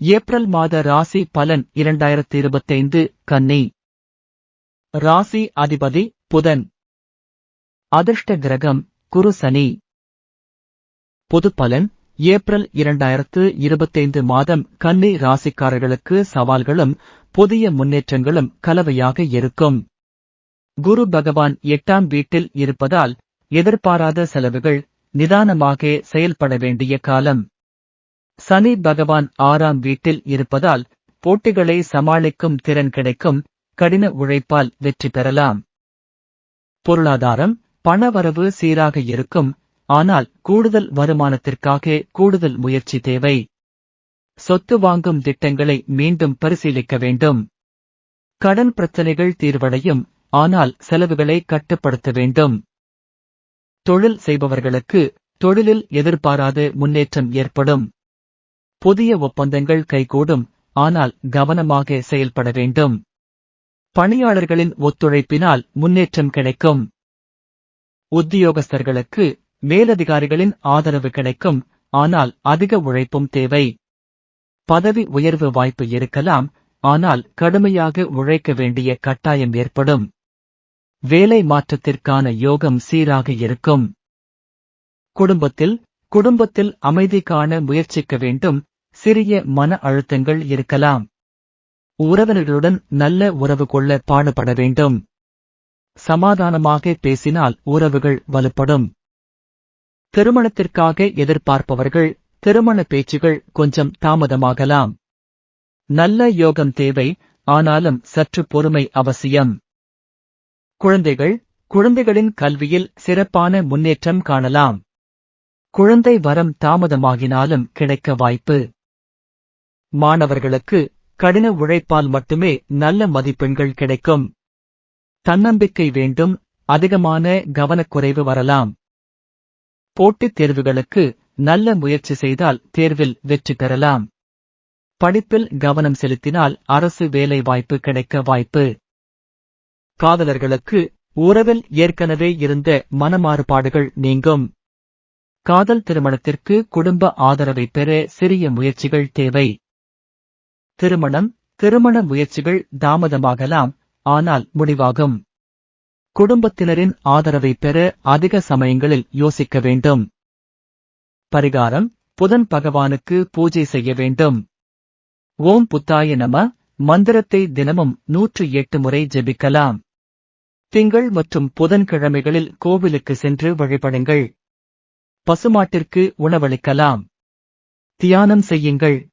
April மாத ராசி பலன் இரண்டாயிரத்தி இருபத்தைந்து கன்னி. ராசி அதிபதி புதன். அதிர்ஷ்ட கிரகம் குரு சனி. பொது பலன் ஏப்ரல் இரண்டாயிரத்து இருபத்தைந்து மாதம் கன்னி ராசிக்காரர்களுக்கு சவால்களும் புதிய முன்னேற்றங்களும் கலவையாக இருக்கும். குரு பகவான் எட்டாம் வீட்டில் இருப்பதால் எதிர்பாராத செலவுகள் நிதானமாக செயல்பட வேண்டிய காலம். சனி பகவான் ஆறாம் வீட்டில் இருப்பதால் போட்டிகளை சமாளிக்கும் திறன் கிடைக்கும் கடின உழைப்பால் வெற்றி பெறலாம். பொருளாதாரம் பணவரவு சீராக இருக்கும் ஆனால் கூடுதல் வருமானத்திற்காக கூடுதல் முயற்சி தேவை. சொத்து வாங்கும் திட்டங்களை மீண்டும் பரிசீலிக்க வேண்டும். கடன் பிரச்சனைகள் தீர்வடையும் ஆனால் செலவுகளை கட்டுப்படுத்த வேண்டும். தொழில் செய்பவர்களுக்கு தொழிலில் எதிர்பாராத முன்னேற்றம் ஏற்படும். புதிய ஒப்பந்தங்கள் கைகூடும் ஆனால் கவனமாக செயல்பட வேண்டும். பணியாளர்களின் ஒத்துழைப்பினால் முன்னேற்றம் கிடைக்கும். உத்தியோகஸ்தர்களுக்கு மேலதிகாரிகளின் ஆதரவு கிடைக்கும் ஆனால் அதிக உழைப்பும் தேவை. பதவி உயர்வு வாய்ப்பு இருக்கலாம் ஆனால் கடுமையாக உழைக்க வேண்டிய கட்டாயம் ஏற்படும். வேலை மாற்றத்திற்கான யோகம் சீராக இருக்கும். குடும்பத்தில் குடும்பத்தில் அமைதி காண முயற்சிக்க வேண்டும். சிறிய மன அழுத்தங்கள் இருக்கலாம். உறவினர்களுடன் நல்ல உறவு கொள்ள பாடுபட வேண்டும். சமாதானமாக பேசினால் உறவுகள் வலுப்படும். திருமணத்திற்காக எதிர்பார்ப்பவர்கள் திருமண பேச்சுகள் கொஞ்சம் தாமதமாகலாம். நல்ல யோகம் தேவை ஆனாலும் சற்று பொறுமை அவசியம். குழந்தைகள் குழந்தைகளின் கல்வியில் சிறப்பான முன்னேற்றம் காணலாம். குழந்தை வரம் தாமதமாகினாலும் கிடைக்க வாய்ப்பு. மாணவர்களுக்கு கடின உழைப்பால் மட்டுமே நல்ல மதிப்பெண்கள் கிடைக்கும். தன்னம்பிக்கை வேண்டும் அதிகமான கவனக்குறைவு வரலாம். போட்டித் தேர்வுகளுக்கு நல்ல முயற்சி செய்தால் தேர்வில் வெற்றி பெறலாம். படிப்பில் கவனம் செலுத்தினால் அரசு வேலை வாய்ப்பு கிடைக்க வாய்ப்பு. காதலர்களுக்கு உறவில் ஏற்கனவே இருந்த மனமாறுபாடுகள் நீங்கும். காதல் திருமணத்திற்கு குடும்ப ஆதரவை பெற சிறிய முயற்சிகள் தேவை. திருமணம் திருமண முயற்சிகள் தாமதமாகலாம் ஆனால் முடிவாகும். குடும்பத்தினரின் ஆதரவை பெற அதிக சமயங்களில் யோசிக்க வேண்டும். பரிகாரம் புதன் பகவானுக்கு பூஜை செய்ய வேண்டும். ஓம் புத்தாய நம மந்திரத்தை தினமும் நூற்று எட்டு முறை ஜெபிக்கலாம். திங்கள் மற்றும் புதன்கிழமைகளில் கோவிலுக்கு சென்று வழிபடுங்கள். பசுமாட்டிற்கு உணவளிக்கலாம். தியானம் செய்யுங்கள்.